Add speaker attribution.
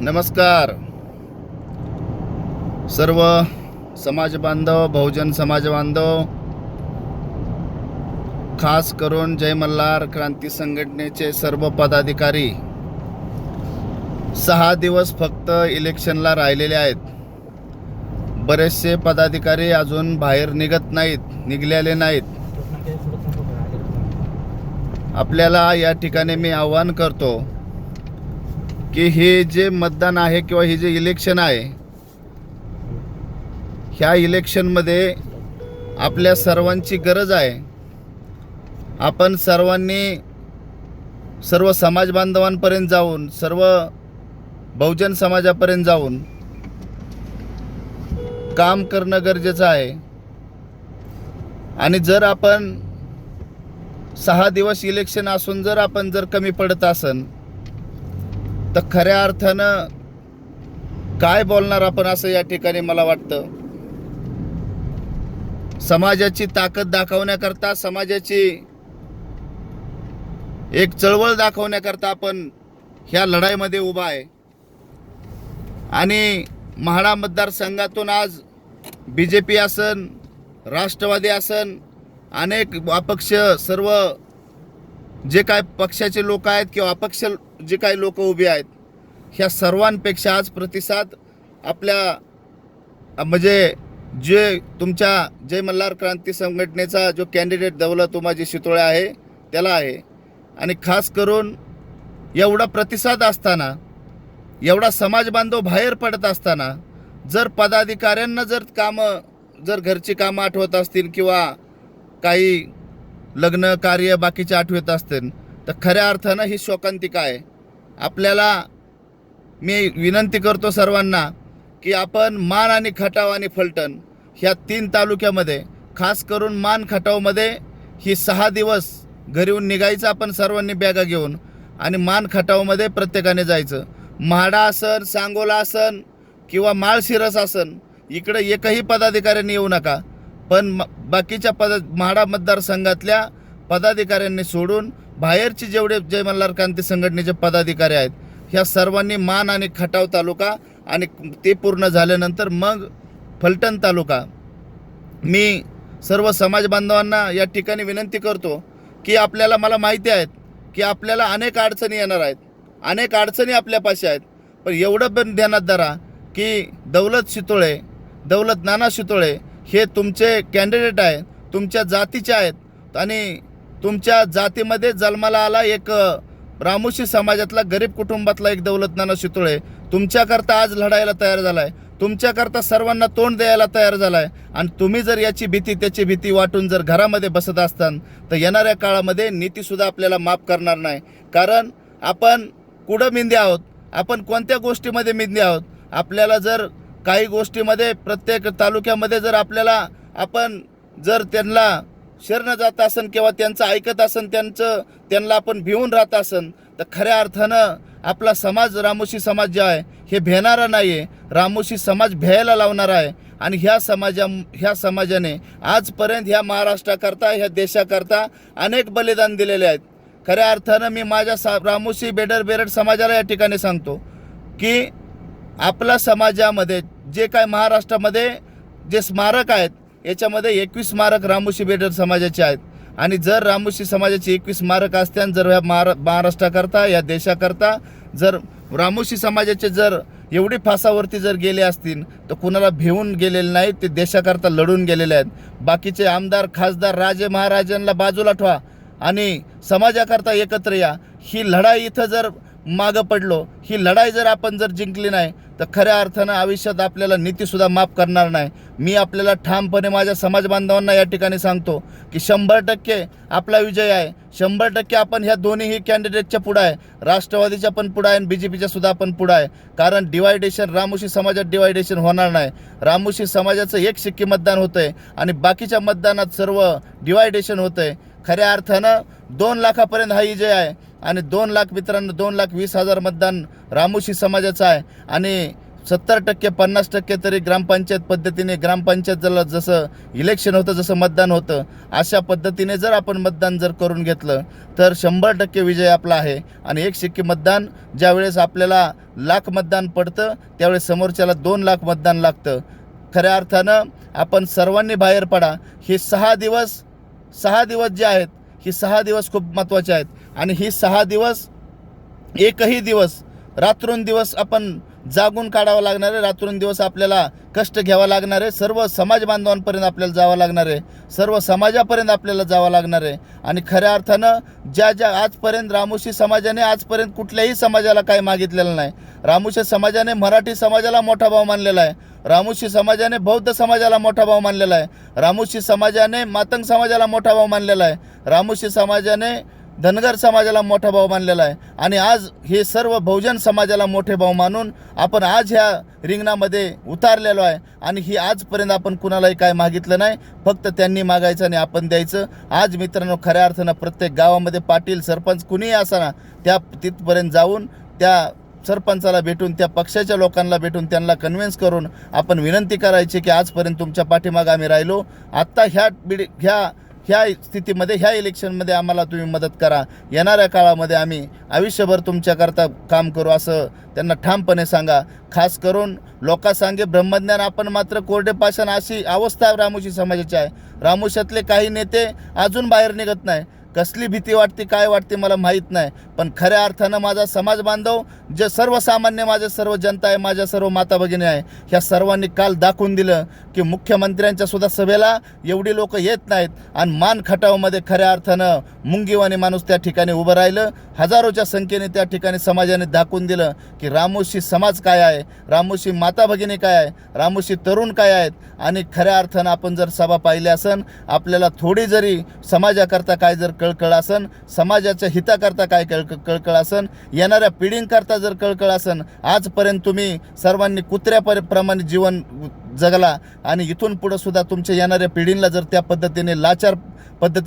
Speaker 1: नमस्कार. सर्व समाज बांधव बहुजन समाज बांधव खास करून जय मल्हार क्रांती संघटनेचे सर्व पदाधिकारी सहा दिवस फक्त इलेक्शनला राहिलेले आहेत. बरेचसे पदाधिकारी अजून बाहेर निघत नाहीत निघलेले नाहीत. आपल्याला या ठिकाणी मी आव्हान करतो की हे जे मतदान आहे किंवा हे जे इलेक्शन आहे ह्या इलेक्शनमध्ये आपल्या सर्वांची गरज आहे. आपण सर्वांनी सर्व समाज बांधवांपर्यंत जाऊन सर्व बहुजन समाजापर्यंत जाऊन काम करणं गरजेचं आहे. आणि जर आपण सहा दिवस इलेक्शन असून जर आपण जर कमी पडत असन तर खऱ्या अर्थानं काय बोलणार आपण असं या ठिकाणी मला वाटतं? समाजाची ताकद दाखवण्याकरता समाजाची एक चळवळ दाखवण्याकरता आपण ह्या लढाईमध्ये उभा आहे. आणि म्हाडा मतदारसंघातून आज बी जे पी असन राष्ट्रवादी असन अनेक अपक्ष सर्व जे काय पक्षाचे लोक आहेत किंवा अपक्ष जे काही लोक उभे आहेत ह्या सर्वांपेक्षा आज प्रतिसाद आपल्या म्हणजे जे तुमच्या जय मल्हार क्रांती संघटनेचा जो कॅन्डिडेट दौलत उमाजी शितोळे आहे त्याला आहे. आणि खास करून एवढा प्रतिसाद असताना एवढा समाज बांधव बाहेर पडत असताना जर पदाधिकाऱ्यांना जर कामं जर घरची कामं आठवत असतील किंवा काही लग्न कार्य बाकीचे आठवत असतील तर खऱ्या अर्थानं ही शोकांतिका आहे. आपल्याला मी विनंती करतो सर्वांना की आपण मान आणि खटाव आणि फलटण ह्या तीन तालुक्यामध्ये खास करून मान खटावमध्ये ही सहा दिवस घरी येऊन निघायचं आपण सर्वांनी बॅगा घेऊन आणि मान खटावमध्ये प्रत्येकाने जायचं. म्हाडा आसन सांगोला आसन किंवा माळशिरस आसन इकडे एकही पदाधिकाऱ्यांनी येऊ नका. पण म बाकीच्या पद म्हाडा मतदारसंघातल्या पदाधिकाऱ्यांनी सोडून बाहेरचे जेवढे जय मल्हार क्रांती संघटनेचे पदाधिकारी आहेत ह्या सर्वांनी मान आणि खटाव तालुका आणि ते पूर्ण झाल्यानंतर मग फलटण तालुका. मी सर्व समाज बांधवांना या ठिकाणी विनंती करतो की आपल्याला मला माहिती आहेत की आपल्याला अनेक अडचणी येणार आहेत अनेक अडचणी आपल्यापाशी आहेत पण एवढं पण ध्यानात धरा की दौलत शितोळे दौलत नाना शितोळे हे तुमचे कॅन्डिडेट आहेत तुमच्या जातीचे आहेत. आणि तुमच्या जातीमध्ये जन्माला आला एक अ, रामोशी समाजातला गरीब कुटुंबातला एक दौलतनाना शितोळे. तुमच्याकरता आज लढायला तयार झाला आहे तुमच्याकरता सर्वांना तोंड द्यायला तयार झाला आहे आणि तुम्ही जर याची भीती त्याची भीती वाटून जर घरामध्ये बसत असतान तर येणाऱ्या काळामध्ये नीतीसुद्धा आपल्याला माफ करणार नाही. कारण आपण कुठं मिंदे आहोत? आपण कोणत्या गोष्टीमध्ये मिंदे आहोत? आपल्याला जर काही गोष्टीमध्ये प्रत्येक तालुक्यामध्ये जर आपल्याला आपण जर त्यांना शरण जात असन किंवा त्यांचं ऐकत असन त्यांचं त्यांना आपण भिवून राहत असन तर खऱ्या अर्थानं आपला समाज रामोशी समाज जे आहे हे भेणारा नाही आहे रामोशी समाज भ्यायला लावणार आहे. आणि ह्या समाजा ह्या समाजाने आजपर्यंत ह्या महाराष्ट्राकरता ह्या देशाकरता अनेक बलिदान दिलेले आहेत. खऱ्या अर्थानं मी माझ्या सा रामोशी बेडर बेरड समाजाला या ठिकाणी सांगतो की आपला समाजामध्ये जे काय महाराष्ट्रामध्ये जे स्मारक आहेत याच्यामध्ये एकवीस स्मारक रामोशी बेडर समाजाचे आहेत. आणि जर रामोशी समाजाचे एकवीस स्मारक असत्यान जर ह्या महारा महाराष्ट्राकरता या देशाकरता जर रामोशी समाजाचे जर एवढी फासावरती जर गेले असतील तर कुणाला भिवून गेलेले नाहीत ते देशाकरता लढून गेलेले आहेत. बाकीचे आमदार खासदार राजे महाराजांना बाजूला ठेवा आणि समाजाकरता एकत्र या. ही लढाई इथं जर मागं पडलो. ही लढाई जर आपण जर जिंकली नाही तर खऱ्या अर्थानं आयुष्यात आपल्याला नीतीसुद्धा माफ करणार नाही. मी आपल्याला ठामपणे माझ्या समाज बांधवांना या ठिकाणी सांगतो की शंभर टक्के आपला विजय आहे. शंभर टक्के आपण ह्या दोन्हीही कॅन्डिडेटच्या पुढं आहे. राष्ट्रवादीच्या पण पुढं आहे आणि बी जे पीच्या सुद्धा पण पुढं आहे. कारण डिवायडेशन रामोशी समाजात डिवायडेशन होणार नाही. रामोशी समाजाचं एक शिक्की मतदान होतं आहे आणि बाकीच्या मतदानात सर्व डिवायडेशन होतं आहे खऱ्या अर्थानं दोन लाखापर्यंत हा विजय आहे आणि दोन लाख मित्रांनो दोन लाख वीस हजार मतदान रामोशी समाजाचं आहे. आणि सत्तर टक्के पन्नास टक्के तरी ग्रामपंचायत पद्धतीने ग्रामपंचायत जर जसं इलेक्शन होतं जसं मतदान होतं अशा पद्धतीने जर आपण मतदान जर करून घेतलं तर शंभर टक्के विजय आपला आहे. आणि एक शिक्के मतदान ज्यावेळेस आपल्याला लाख मतदान पडतं त्यावेळेस समोरच्याला दोन लाख मतदान लागतं. खऱ्या अर्थानं आपण सर्वांनी बाहेर पडा. हे सहा दिवस सहा दिवस जे आहेत ही सहा दिवस खूप महत्त्वाचे आहेत. आणि ही सहा दिवस एकही दिवस रात्रंदिवस आपण जागून काढावं लागणार आहे. रात्रंदिवस आपल्याला कष्ट घ्यावा लागणार आहे. सर्व समाज बांधवांपर्यंत आपल्याला जावं लागणार आहे. सर्व समाजापर्यंत आपल्याला जावं लागणार आहे. आणि खऱ्या अर्थानं ज्या ज्या आजपर्यंत रामोशी समाजाने आजपर्यंत कुठल्याही समाजाला काही मागितलेलं नाही. रामोशी समाजाने मराठी समाजाला मोठा भाव मानलेला आहे. रामोशी समाजाने बौद्ध समाजाला मोठा भाव मानलेला आहे. रामोशी समाजाने मातंग समाजाला मोठा भाव मानलेला आहे. रामोशी समाजाने धनगर समाजाला मोठा भाव मानलेला आहे. आणि आज हे सर्व बहुजन समाजाला मोठे भाव मानून आपण आज ह्या रिंगणामध्ये उतारलेलो आहे. आणि ही आजपर्यंत आपण कुणालाही काय मागितलं नाही. फक्त त्यांनी मागायचं आणि आपण द्यायचं. आज मित्रांनो खऱ्या अर्थानं प्रत्येक गावामध्ये पाटील सरपंच कुणीही असाना त्या तिथपर्यंत जाऊन त्या सरपंचाला भेटून त्या पक्षाच्या लोकांना भेटून त्यांना कन्व्हिन्स करून आपण विनंती करायची की आजपर्यंत तुमच्या पाठीमागं आम्ही राहिलो. आत्ता ह्या बिड ह्या ह्या स्थितीमध्ये ह्या इलेक्शनमध्ये आम्हाला तुम्ही मदत करा. येणाऱ्या काळामध्ये आम्ही आयुष्यभर तुमच्याकरता काम करू असं त्यांना ठामपणे सांगा. खास करून लोकांसांगे ब्रह्मज्ञान आपण मात्र कोरडे पाषाण अशी अवस्था रामोशी समाजाची आहे. रामोशातले काही नेते अजून बाहेर निघत नाही. कसली भीती वाटते काय वाटते मला माहीत नाही. पण खऱ्या अर्थानं माझा समाज बांधव जे सर्वसामान्य माझे सर्व जनता आहे माझ्या सर्व माता भगिनी आहे ह्या सर्वांनी काल दाखवून दिलं की मुख्यमंत्र्यांच्या सुद्धा सभेला एवढी लोक येत नाहीत आणि मान खटावमध्ये खऱ्या अर्थानं मुंगीवाणी माणूस त्या ठिकाणी उभं राहिलं. हजारोच्या संख्येने त्या ठिकाणी समाजाने दाखवून दिलं की रामोशी समाज काय आहे रामोशी माता भगिनी काय आहे रामोशी तरुण काय आहेत. आणि खऱ्या अर्थानं आपण जर सभा पाहिली असन आपल्याला थोडी जरी समाजाकरता काय जर कळकळ असन समाजाच्या हिताकरता काय कळ कळकळ असन येणाऱ्या पिढींकरता जर कळकळ असन आजपर्यंत तुम्ही सर्वांनी कुत्र्यापर प्रमाणे जीवन जगला आणि इथून पुढं सुद्धा तुमच्या येणाऱ्या पिढींना जर त्या पद्धतीने लाचार पद्धतीने